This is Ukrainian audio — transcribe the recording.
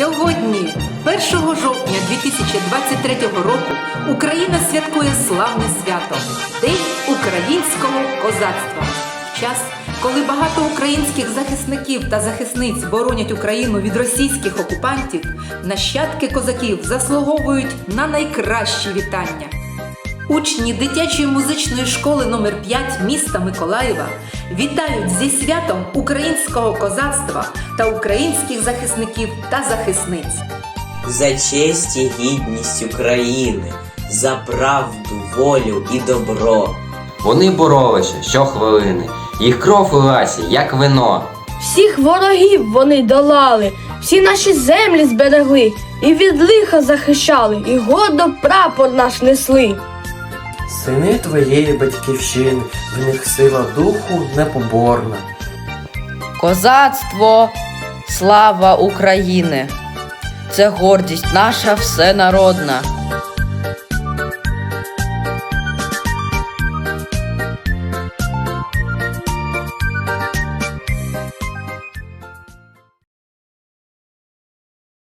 Сьогодні, 1 жовтня 2023 року, Україна святкує славне свято День українського козацтва. Час, коли багато українських захисників та захисниць боронять Україну від російських окупантів, нащадки козаків заслуговують на найкращі вітання. Учні дитячої музичної школи номер 5 міста Миколаєва вітають зі святом українського козацтва та українських захисників та захисниць. за честь і гідність України, за правду, волю і добро. Вони боролися щохвилини, їх кров лилася, як вино. Всіх ворогів вони долали, всі наші землі зберегли, і від лиха захищали, і гордо прапор наш несли. Сини твоєї батьківщини, в них сила духу непоборна. Козацтво, слава України! Це гордість наша всенародна.